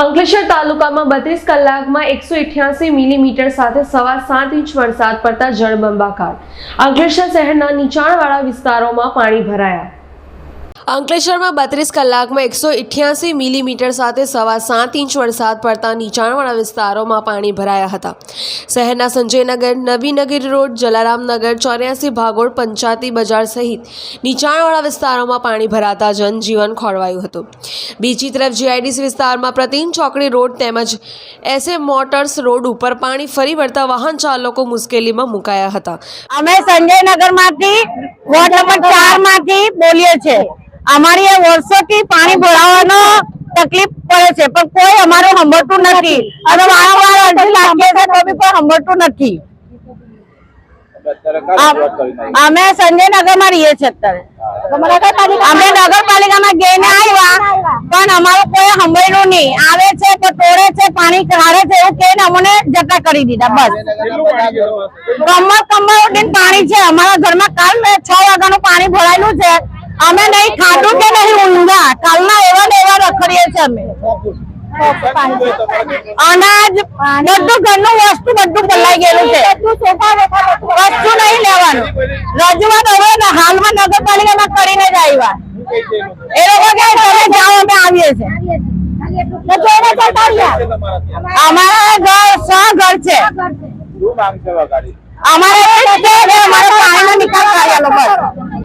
અંકલેશ્વર તાલુકામાં બત્રીસ કલાકમાં એકસો ઇઠ્યાસી મિલીમીટર સાથે સવા સાત ઇંચ વરસાદ પડતા જળબંબાકાર. અંકલેશ્વર શહેરના નીચાણવાળા વિસ્તારોમાં પાણી ભરાયા. અંકલેશ્વરમાં બત્રીસ કલાકમાં એકસો ઇઠ્યાસી મિલીમીટર સાથે સવા સાત ઇંચ વરસાદ પડતા નીચાણવાળા વિસ્તારોમાં પાણી ભરાયા હતા. શહેરના સંજયનગર, નવીનગર રોડ, જલારામનગર, ચોર્યાસી ભાગોળ, પંચાયતી બજાર સહિત નીચાણવાળા વિસ્તારોમાં પાણી ભરાતા જનજીવન ખોરવાયું હતું. બીજી તરફ જીઆઈડીસી વિસ્તારમાં પ્રતિમ ચોકડી રોડ તેમજ એસએ મોટર્સ રોડ ઉપર પાણી ફરી વળતા વાહન ચાલકો મુશ્કેલીમાં મુકાયા હતા. અમે સંજયનગરમાંથી વોર્ડ નંબર ચાર બોલીએ છે અમારી એ વર્ષોથી પાણી ભરાવાનો તકલીફ પડે છે પણ કોઈ અમારું સાંભળતું નથી. અને વારંવાર અરજી લાગીએ છે તો બી કોઈ સાંભળતું નથી? અમે સંજયનગરમાં રહીએ છીએ અત્યારે. અમે નગરપાલિકામાં ગઈને આવ્યા પણ અમારું કોઈ સાંભળ્યું નહીં. આવે છે તો તોડે છે પાણી કાઢે છે એવું કહીને અમને જતા કરી દીધા બસ. કમર કમર ઉડીને પાણી છે. અમારા ઘરમાં કાલ મેં છ વાગ્યાનું પાણી ભરાયેલું છે. અમે નહીં ખાધું કે નહીં ઊંઘા. કાલના એવા ને એવા રખડીએ છીએ અમે. અનાજ બધું ઘરનું વસ્તુ બધું બદલાઈ ગયેલું છે. વસ્તુ નહીં લેવાનું. રજૂઆત હવે હાલમાં નગરપાલિકામાં કરીને જ આવ્યા. એ લોકો કે તમે જાઓ અમે આવીએ છીએ. અમારા ઘર સ ઘર છે અમારે અમારે પાણીનો નિકાલ કરી આલો બસ